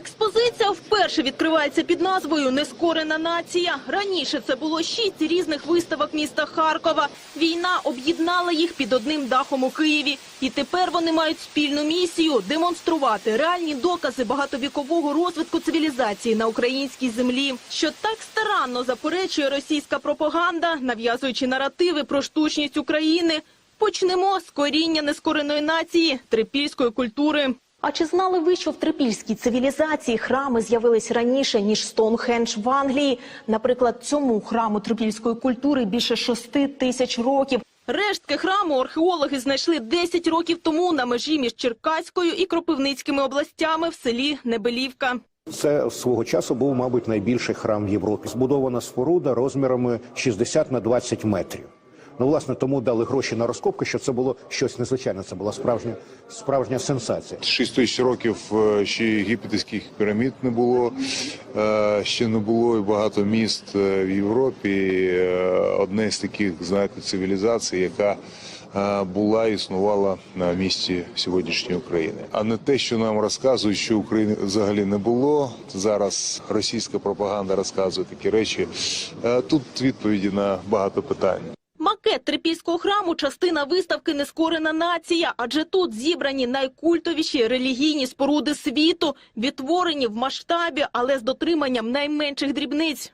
Експозиція вперше відкривається під назвою Нескорена нація. Раніше це було шість різних виставок міста Харкова. Війна об'єднала їх під одним дахом у Києві. І тепер вони мають спільну місію демонструвати реальні докази багатовікового розвитку цивілізації на українській землі, що так старанно заперечує російська пропаганда, нав'язуючи наративи про штучність України. Почнемо з коріння нескореної нації трипільської культури. А чи знали ви, що в трипільській цивілізації храми з'явились раніше, ніж Стоунхендж в Англії? Наприклад, цьому храму трипільської культури більше шести тисяч років. Рештки храму археологи знайшли 10 років тому на межі між Черкаською і Кропивницькими областями в селі Небелівка. Це свого часу був, мабуть, найбільший храм в Європі. Збудована споруда розмірами 60 на 20 метрів. Ну, власне, тому дали гроші на розкопки, що це було щось незвичайне. Це була справжня справжня сенсація. 6 тисяч років е, ще єгипетських пірамід не було, е, ще не було і багато міст е, в Європі. Одне з таких, знаєте, цивілізацій, яка була існувала на місці сьогоднішньої України. А не те, що нам розказують, що України взагалі не було. Зараз російська пропаганда розказує такі речі. Тут відповіді на багато питань. Макет трипільського храму – частина виставки «Нескорена нація», адже тут зібрані найкультовіші релігійні споруди світу, відтворені в масштабі, але з дотриманням найменших дрібниць.